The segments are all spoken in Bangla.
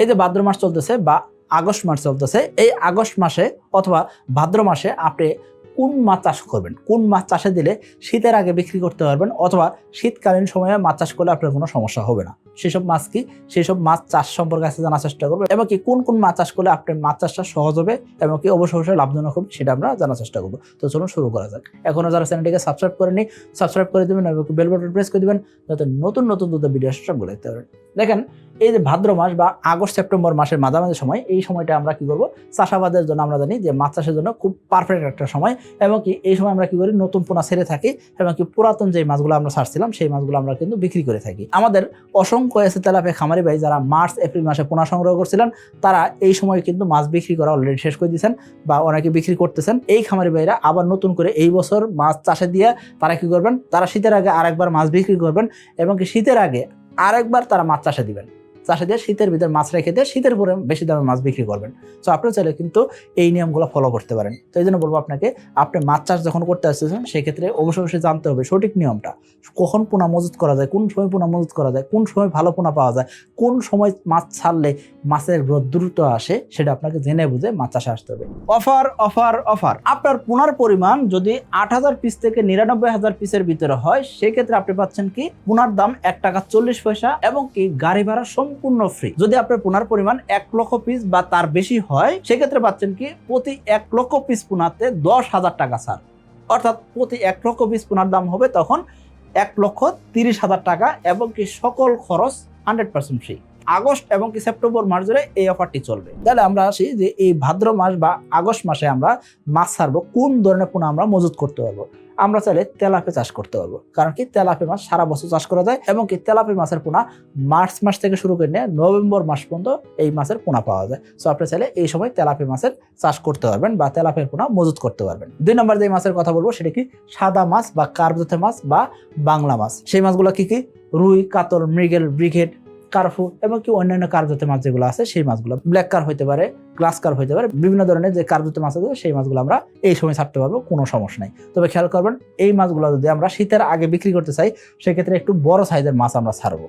এই যে ভাদ্র মাস চলতেছে বা আগস্ট মাস চলতেছে, এই আগস্ট মাসে অথবা ভাদ্র মাসে আপনি কোন মাছ চাষ করবেন? কোন মাছ চাষে দিলে শীতের আগে বিক্রি করতে পারবেন অথবা শীতকালীন সময়ে মাছ চাষ করলে আপনার কোনো সমস্যা হবে না? সেসব মাছ কি? সেসব মাছ চাষ সম্পর্কে আজকে জানার চেষ্টা করব এবং কি কোন কোন মাছ চাষ করলে আপনার মাছ চাষটা সহজ হবে এবং কি অবশ্যই অবশ্যই লাভজনক হবে সেটা আমরা জানার চেষ্টা করব। তো চলুন শুরু করা যাক। এখনও যারা চ্যানেলটিকে সাবস্ক্রাইব করেনি সাবস্ক্রাইব করে দেবেন এবং বেল প্রেস করে দেবেন যাতে নতুন নতুন দুটো ভিডিও সবগুলো দেখতে পারেন। দেখেন এই যে ভাদ্র মাস বা আগস্ট, সেপ্টেম্বর মাসের মাঝামাঝি সময়, এই সময়টা আমরা কি করব? চাষাবাদের জন্য আমরা জানি যে মাছ চাষের জন্য খুব পারফেক্ট একটা সময় এবং কি এই সময় আমরা কি করি? নতুন পোনা ছেড়ে থাকি এবং কি পুরাতন যে মাছগুলো আমরা ছাড়ছিলাম, সেই মাছগুলো আমরা কিন্তু বিক্রি করে থাকি। আমাদের অসংখ্য এসে তেলাপে খামারি ভাই যারা মার্চ, এপ্রিল মাসে পোনা সংগ্রহ করছিলেন, তারা এই সময় কিন্তু মাছ বিক্রি করা অলরেডি শেষ করে দিয়েছেন বা অনেকে বিক্রি করতেছেন। এই খামারি ভাইরা আবার নতুন করে এই বছর মাছ চাষে দিয়ে তারা কি করবেন? তারা শীতের আগে আরেকবার মাছ বিক্রি করবেন এবং কি শীতের আগে আরেকবার তারা মাছ চাষে দিবেন। চাষে দিয়ে শীতের ভিতরে মাছ রেখে দিয়ে শীতের পরে বেশি দামে মাছ বিক্রি করবেন। তো আপনি চাইলে কিন্তু এই নিয়মগুলো ফলো করতে পারেন। তো এই জন্য বলব আপনাকে, আপনি মাছ চাষ যখন করতে আসতেছেন, সেক্ষেত্রে অবশ্যই অবশ্যই জানতে হবে সঠিক নিয়মটা। কখন পোনা মজুত করা যায়, কোন সময় পোনা মজুত করা যায়, কোন সময় ভালো পোনা পাওয়া যায়, কোন সময় মাছ ছাড়লে মাছের গ্রোথ দ্রুত আসে, সেটা আপনাকে জেনে বুঝে মাছ চাষে আসতে হবে। Offer offer offer. আপনার পোনার পরিমাণ যদি আট হাজার পিস থেকে নিরানব্বই হাজার পিসের ভিতরে হয়, সেক্ষেত্রে আপনি পাচ্ছেন কি, পোনার দাম এক টাকা চল্লিশ পয়সা এবং কি গাড়ি ভাড়া ফ্রি যদি আপনার পোনার পরিমাণ এক লক্ষ পিস বা তার বেশি হয়, সেক্ষেত্রে পাচ্ছেন কি, প্রতি এক লক্ষ পিস পোনাতে দশ হাজার টাকা ছাড়। অর্থাৎ প্রতি এক লক্ষ পিস পোনার দাম হবে তখন এক লক্ষ তিরিশ হাজার টাকা এবং কি সকল খরচ হান্ড্রেড পার্সেন্ট ফ্রি আগস্ট এবং কি সেপ্টেম্বর মাস ধরে এই অফারটি চলবে। তাহলে আমরা আসি যে এই ভাদ্র মাস বা আগস্ট মাসে আমরা মাছ ছাড়বো, কোন ধরনের পোনা আমরা মজুত করতে পারব। আমরা চাইলে তেলাপে চাষ করতে পারব। কারণ কি? তেলাপে মাছ সারা বছর চাষ করা যায় এবং কি? তেলাপে মাছের পোনা মার্চ মাস থেকে শুরু করে নিয়ে নভেম্বর মাস পর্যন্ত এই মাছের পোনা পাওয়া যায়। সো আপনি চাইলে এই সময় তেলাপে মাছের চাষ করতে পারবেন বা তেলাপের পোনা মজুত করতে পারবেন। দুই নম্বর যে মাছের কথা বলব সেটা কি? সাদা মাছ বা কার্বজাতে মাছ বা বাংলা মাছ। সেই মাছগুলো কি কি? রুই, কাতল, মৃগেল, ব্রিগেড কার্ফু এবং কি অন্যান্য কার্যতে মাছ যেগুলো আছে, সেই মাছগুলো। ব্ল্যাক কার হইতে পারে গ্লাস কার হইতে পারে, বিভিন্ন ধরনের যে কার্যতে মাছ আছে, সেই মাছগুলো আমরা এই সময় ছাড়তে পারব, কোনো সমস্যা নেই। তবে খেয়াল করবেন, এই মাছগুলো যদি আমরা শীতের আগে বিক্রি করতে চাই, সেক্ষেত্রে একটু বড় সাইজের মাছ আমরা ছাড়বো।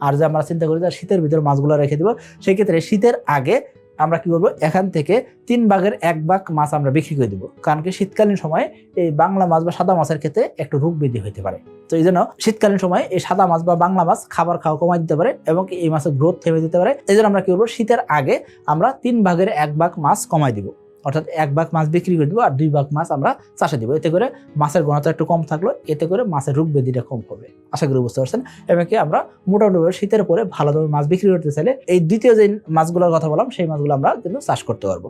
আর যে আমরা চিন্তা করি যে শীতের ভিতরে মাছগুলো রেখে দেবো, সেক্ষেত্রে শীতের আগে আমরা কি করব? এখান থেকে তিন ভাগের এক ভাগ মাছ আমরা বিক্রি করে দেবো। কারণ কি শীতকালীন সময়ে এই বাংলা মাছ বা সাদা মাছের ক্ষেত্রে একটু রোগ বৃদ্ধি হতে পারে। তো এই জন্য শীতকালীন সময় এই সাদা মাছ বা বাংলা মাছ খাবার খাওয়া কমাই দিতে পারে এবং এই মাছের গ্রোথ থেমে দিতে পারে। এই জন্য আমরা কি করব? শীতের আগে আমরা তিন ভাগের এক ভাগ মাছ কমাই দিব। অর্থাৎ এক ভাগ মাছ বিক্রি করে দিব আর দুই ভাগ মাছ আমরা চাষে দিব। এতে করে মাছের ঘনত্ব একটু কম থাকল, এতে করে মাছের রোগ ব্যাধিটা কম হবে। আশা করি বুঝতে পারছেন? এবং কি আমরা মোটামুটি শীতের পরে ভালোভাবে মাছ বিক্রি করতে চাইলে এই দ্বিতীয় যে মাছগুলোর কথা বললাম, সেই মাছগুলো আমরা কিন্তু চাষ করতে পারব।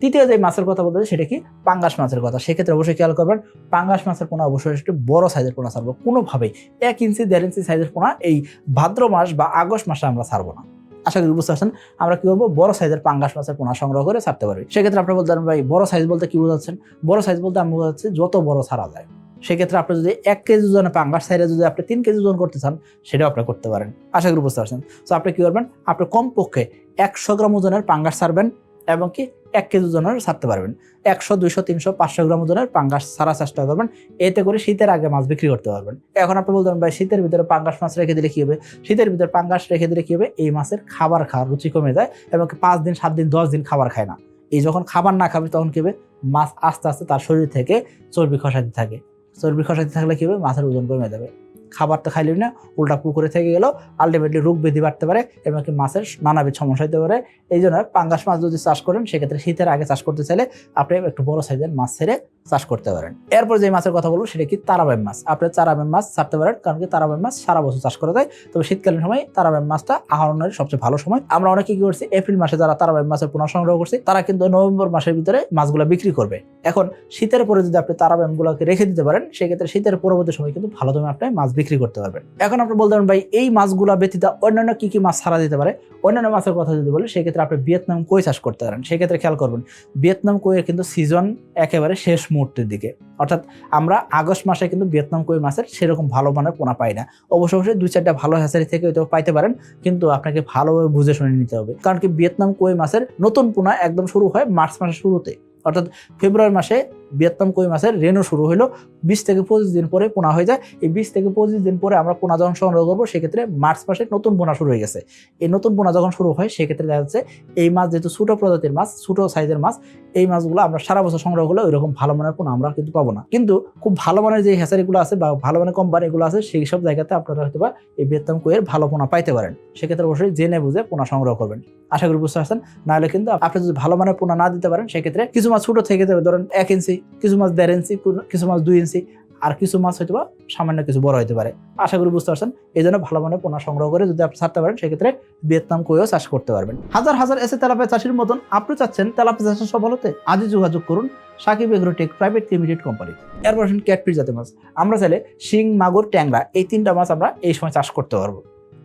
তৃতীয় যে মাছের কথা বলতে সেটা কি? পাঙ্গাস মাছের কথা। সেক্ষেত্রে অবশ্যই খেয়াল করবেন, পাঙ্গাস মাছের পোনা অবশ্যই একটু বড় সাইজের পোনা ছাড়বো। কোনোভাবেই এক ইঞ্চি, দেড় ইঞ্চি সাইজের পোনা এই ভাদ্র মাস বা আগস্ট মাসে আমরা ছাড়বো না। আশা করি বুঝতে পারছেন। আমরা কি করব? বড় সাইজের পাঙ্গাস মাছের পোনা সংগ্রহ করে ছাড়তে পারি। সেক্ষেত্রে আপনি বলতে ভাই, বড় সাইজ বলতে কি বোঝাচ্ছেন? বড় সাইজ বলতে আমি বোঝাচ্ছি যত বড় ছাড়া যায়। সেক্ষেত্রে আপনি যদি এক কেজি ওজনে পাঙ্গাস সাইডে যদি আপনি তিন কেজি ওজন করতে চান, সেটাও আপনি করতে পারেন। আশা করি বুঝতে পারছেন। তো আপনি কী করবেন? আপনি কমপক্ষে একশো গ্রাম ওজনের পাঙ্গাস ছাড়বেন এবং কি এক কেজি ওজনের ছাড়তে পারবেন। একশো, দুইশো, তিনশো, পাঁচশো গ্রাম ওজনের পাঙ্গাস ছাড়ার চেষ্টা করবেন। এতে করে শীতের আগে মাছ বিক্রি করতে পারবেন। এখন আপনি বলতে ভাই, শীতের ভিতরে পাঙ্গাস মাছ রেখে দিলে কী হবে? শীতের ভিতরে পাঙ্গাস রেখে দিলে কী হবে? এই মাছের খাবার খাওয়ার রুচি কমে যায় এবং পাঁচ দিন, সাত দিন, দশ দিন খাবার খায় না। এই যখন খাবার না খাবে, তখন কি হবে? মাছ আস্তে আস্তে তার শরীর থেকে চর্বি খসাতে থাকে। চর্বি খসাতে থাকলে কি হবে? মাছের ওজন কমে যাবে। খাবার তো খাইলি না উল্টা পুকুরে থেকে গেলেও আলটিমেটলি রোগ বৃদ্ধি বাড়তে পারে এবং কি মাছের নানাবিধ সমস্যা হতে পারে। এই জন্য পাঙ্গাস মাছ যদি চাষ করেন, সেক্ষেত্রে শীতের আগে চাষ করতে চাইলে আপনি একটু বড় সাইজের মাছ ছেড়ে চাষ করতে পারেন। এরপর যে মাছের কথা বলব, সেটা কি তারাবাইম মাছ। আপনি তারাবাইম মাছ ছাড়তে পারেন, কারণ কি তারাবাইম মাছ সারা বছর চাষ করা যায়। তবে শীতকালীন সময় তারাবাইম মাছটা আহরণের সবচেয়ে ভালো সময়। আমরা অনেকে কি করছি, এপ্রিল মাসে যারা তারাবাইম মাছের পুনঃ সংগ্রহ করছি, তারা কিন্তু নভেম্বর মাসের ভিতরে মাছগুলো বিক্রি করবে। এখন শীতের পরে যদি আপনি তারাবাইম গুলোকে রেখে দিতে পারেন, সেক্ষেত্রে শীতের পরবর্তী সময় কিন্তু ভালো দামে আপনি মাছ বিক্রি করতে পারবেন। এখন আপনি বলতে পারেন, ভাই, এই মাছগুলা ব্যতীত অন্যান্য কি কি মাছ ছাড়া দিতে পারে? অন্যান্য মাছের কথা যদি বলি, সেক্ষেত্রে আপনি ভিয়েতনাম কই চাষ করতে পারেন? সেক্ষেত্রে খেয়াল করবেন, ভিয়েতনাম কইয়ের কিন্তু সিজন একেবারে শেষ মুহূর্তের দিকে। অর্থাৎ আমরা আগস্ট মাসে কিন্তু ভিয়েতনাম কই মাছের সেরকম ভালো মানের পোনা পাই না। অবশ্য অবশ্যই দুই চারটা ভালো হ্যাচারি থেকে হয়তো পাইতে পারেন, কিন্তু আপনাকে ভালোভাবে বুঝে শুনে নিতে হবে। কারণ কি, ভিয়েতনাম কই মাছের নতুন পোনা একদম শুরু হয় মার্চ মাসের শুরুতে। অর্থাৎ ফেব্রুয়ারি মাসে ভিয়েতনাম কই মাছের রেনু শুরু হলো বিশ থেকে পঁচিশ দিন পরে পোনা হয়ে যায়। এই বিশ থেকে পঁচিশ দিন পরে আমরা পোনা যখন সংগ্রহ করব, সেক্ষেত্রে মার্চ মাসে নতুন পোনা শুরু হয়ে গেছে। এই নতুন পোনা যখন শুরু হয়, সেক্ষেত্রে দেখা যাচ্ছে এই মাছ যেহেতু ছোটো প্রজাতির মাছ, ছোটো সাইজের মাছ, এই মাছগুলো আমরা সারা বছর সংগ্রহ করলে ওইরকম ভালো মানের পোনা আমরা কিন্তু পাবো না। কিন্তু খুব ভালো মানের যে হ্যাচারিগুলো আছে বা ভালো মানের কোম্পানিগুলো আছে, সেই সব জায়গাতে আপনারা হয়তো এই ভিয়েতনাম কইয়ের ভালো পোনা পাইতে পারেন। সেক্ষেত্রে অবশ্যই জেনে বুঝে পোনা সংগ্রহ করবেন। আশা করি বুঝতে পারছেন। নাহলে কিন্তু আপনি যদি ভালো মানের পোনা না দিতে পারেন, সেক্ষেত্রে কিছু মাছ ছোটো থেকে যাবে, ধরেন এক ইঞ্চি কিছু মাছ দেড় ইঞ্চি কিছু মাছ দুই ইঞ্চি, আর কিছু মাছ হয়তো বা সামান্য কিছু বড় হতে পারে। আশা করি বুঝতে পারছেন। এই জন্য ভালো মানের পোনা সংগ্রহ করে যদি আপনি ছাড়তে পারেন, সেক্ষেত্রে ভিয়েতনাম কইও চাষ করতে পারবেন। হাজার হাজার এসে তেলাপিয়া চাষির মতন আপনি চাচ্ছেন তেলাপিয়া চাষের সফল হতে আজই যোগাযোগ করুন Shakib Agrotech private limited company. এরপর আসেন ক্যাটফিশ জাতীয় মাছ। আমরা চাইলে শিং, মাগুর, ট্যাংরা এই তিনটা মাছ আমরা এই সময় চাষ করতে পারব।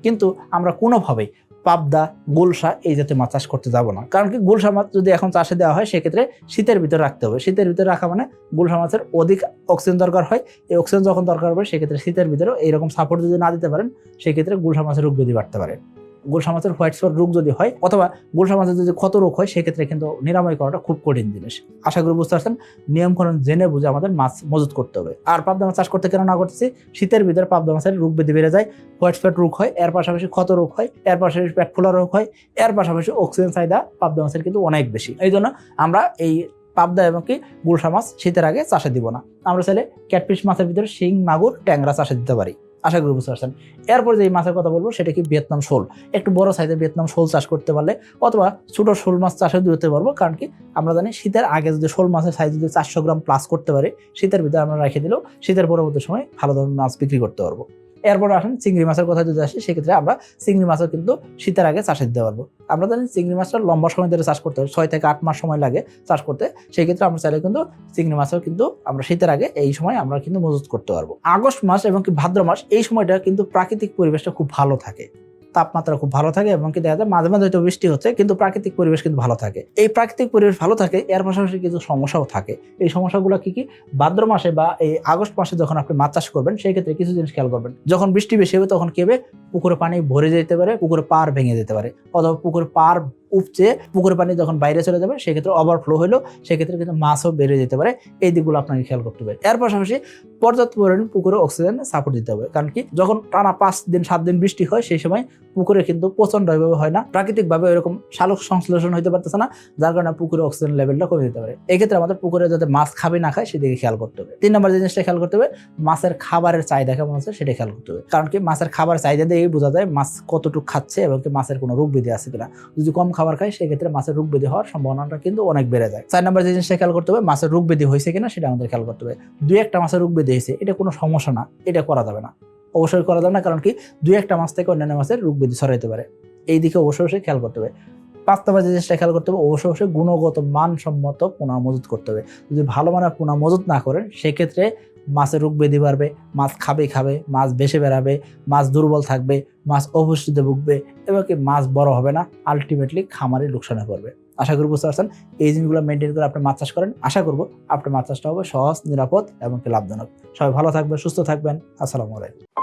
কিন্তু আমরা কোনোভাবেই পাবদা, গোলসা এই জাতীয় মাছ চাষ করতে যাব না। কারণ কি গোলসা মাছ যদি এখন চাষে দেওয়া হয়, সেক্ষেত্রে শীতের ভিতরে রাখতে হবে। শীতের ভিতরে রাখা মানে গোলসা মাছের অধিক অক্সিজেন দরকার হয়। এই অক্সিজেন যখন দরকার হবে, সেক্ষেত্রে শীতের ভিতরে এইরকম সাপোর্ট যদি না দিতে পারেন, সেক্ষেত্রে গোলসা মাছের রোগ ব্যাধি বাড়তে পারে। গোলসা মাছের হোয়াইট স্পট রোগ যদি হয়, অথবা গোলসা মাছের যদি ক্ষত রোগ হয়, সেক্ষেত্রে কিন্তু নিরাময় করাটা খুব কঠিন জিনিস। আশা করি বুঝতে পারছেন? নিয়মকানুন জেনে বুঝে আমাদের মাছ মজুত করতে হবে। আর পাবদা মাছ চাষ করতে কেন না করতেছি? শীতের ভিতরে পাবদা মাছের রোগ ব্যাধি বেড়ে যায় হোয়াইট স্পট রোগ হয়, এর পাশাপাশি ক্ষত রোগ হয়, এর পাশাপাশি পেট ফোলা রোগ হয়, এর পাশাপাশি অক্সিজেন চাহিদা পাবদা মাছের কিন্তু অনেক বেশি। এই জন্য আমরা এই পাবদা এবং কি গুলশা মাছ শীতের আগে চাষে দিব না। আমরা চাইলে ক্যাটফিশ মাছের ভিতরে শিং, মাগুর, ট্যাংরা চাষে দিতে পারি। আশা করি বুঝতে পারছেন। এরপর যে মাছের কথা বলব, সেটা কি ভিয়েতনাম শোল? একটু বড় সাইজে ভিয়েতনাম শোল চাষ করতে পারলে, অথবা ছোটো শোল মাছ চাষে দূরতে পারব, কারণ কি আমরা জানি শীতের আগে যদি শোল মাছের সাইজ যদি চারশো গ্রাম প্লাস করতে পারি, শীতের ভিতরে আমরা রেখে দিলেও শীতের পরবর্তী সময় ভালো ধরনের মাছ বিক্রি করতে পারব। এরপর আসেন চিংড়ি মাছের কথা যদি আসে, সেক্ষেত্রে আমরা চিংড়ি মাছও কিন্তু শীতের আগে চাষে দিতে পারব। আমরা জানি চিংড়ি মাছটা লম্বা সময় ধরে চাষ করতে হবে, ছয় থেকে আট মাস সময় লাগে চাষ করতে। সেই ক্ষেত্রে আমরা চাইলে কিন্তু চিংড়ি মাছও কিন্তু আমরা শীতের আগে এই সময় আমরা কিন্তু মজুত করতে পারব। আগস্ট মাস এবং কি ভাদ্র মাস, এই সময়টা কিন্তু প্রাকৃতিক পরিবেশটা খুব ভালো থাকে। তাপমাত্রা খুব ভালো থাকে এবং কি দেখা যায় মাঝে মাঝে হয়তো বৃষ্টি হচ্ছে, কিন্তু প্রাকৃতিক পরিবেশ কিন্তু ভালো থাকে। এই প্রাকৃতিক পরিবেশ ভালো থাকে, এর পাশাপাশি কিছু সমস্যাও থাকে। এই সমস্যাগুলো কি কি? ভাদ্র মাসে বা এই আগস্ট মাসে যখন আপনি মাছ চাষ করবেন, সেই ক্ষেত্রে কিছু জিনিস খেয়াল করবেন। যখন বৃষ্টি বেশি হবে তখন কেবে পুকুরে পানি ভরে যেতে পারে, পুকুরে পার ভেঙে যেতে পারে। অথবা পুকুরে পার উপচে পুকুরের পানি যখন বাইরে চলে যাবে, সেক্ষেত্রে ওভারফ্লো হলো, সেক্ষেত্রে কিন্তু মাছও বেড়ে যেতে পারে। এই দিকগুলো আপনাকে খেয়াল করতে হবে। এর পাশাপাশি পর্যাপ্ত পরিমাণ পুকুরে অক্সিজেন সাপোর্ট দিতে হবে। কারণ কি, যখন টানা পাঁচ দিন, সাত দিন বৃষ্টি হয়, সেই সময় পুকুরে কিন্তু প্রচণ্ডভাবে হয় না। প্রাকৃতিকভাবে এরকম শালক সংশ্লেষণ হতে পারতেছে না, যার কারণে পুকুরে অক্সিজেন লেভেলটা কমে যেতে পারে। এক্ষেত্রে আমাদের পুকুরে যাতে মাছ খাবে না খায়, সেদিকে খেয়াল করতে হবে। তিন নম্বর জিনিসটা খেয়াল করতে হবে, মাছের খাবারের চাহিদা কেমন আছে, সেটা খেয়াল করতে হবে। কারণ কি, মাছের খাবার চাহিদা দিয়েই বোঝা যায় মাছ কতটুকু খাচ্ছে এবং কি মাছের কোনো রোগ ব্যাধি আছে কিনা। যদি কম খাবার খায়, সেক্ষেত্রে মাছের রোগ ব্যাধি হওয়ার সম্ভাবনাটা কিন্তু অনেক বেড়ে যায়। চার নম্বর যে জিনিসটা খেয়াল করতে হবে, মাছের রোগ ব্যাধি হয়েছে কিনা সেটা আমাদের খেয়াল করতে হবে। দুই একটা মাছের রোগ ব্যাধি হয়েছে, এটা কোনো সমস্যা না, এটা করা যাবে না। অবশ্যই করা যাবে না, কারণ কি দুই একটা মাছ থেকে অন্যান্য মাছের রোগ ব্যাধি ছড়াইতে পারে। এই দিকে অবশ্যই অবশ্যই খেয়াল করতে হবে। পাঁচ নম্বর যে জিনিসটা খেয়াল করতে হবে, অবশ্যই অবশ্যই গুণগত মানসম্মত পোনা মজুত করতে হবে। যদি ভালো মানের পোনা মজুত না করেন, সেক্ষেত্রে মাছের রোগ বেঁধে বাড়বে মাছ খাবে খাবে, মাছ বেশি বেড়াবে, মাছ দুর্বল থাকবে, মাছ অপুষ্টিতে ভুগবে এবং কি মাছ বড় হবে না আলটিমেটলি খামারে লোকসানে পড়বে। আশা করি বুঝতে পারছেন? এই জিনিসগুলো মেনটেন করে আপনি মাছ চাষ করেন। আশা করব আপনার মাছ চাষটা হবে সহজ, নিরাপদ এবং লাভজনক। সবাই ভালো থাকবেন, সুস্থ থাকবেন। আসসালামু আলাইকুম।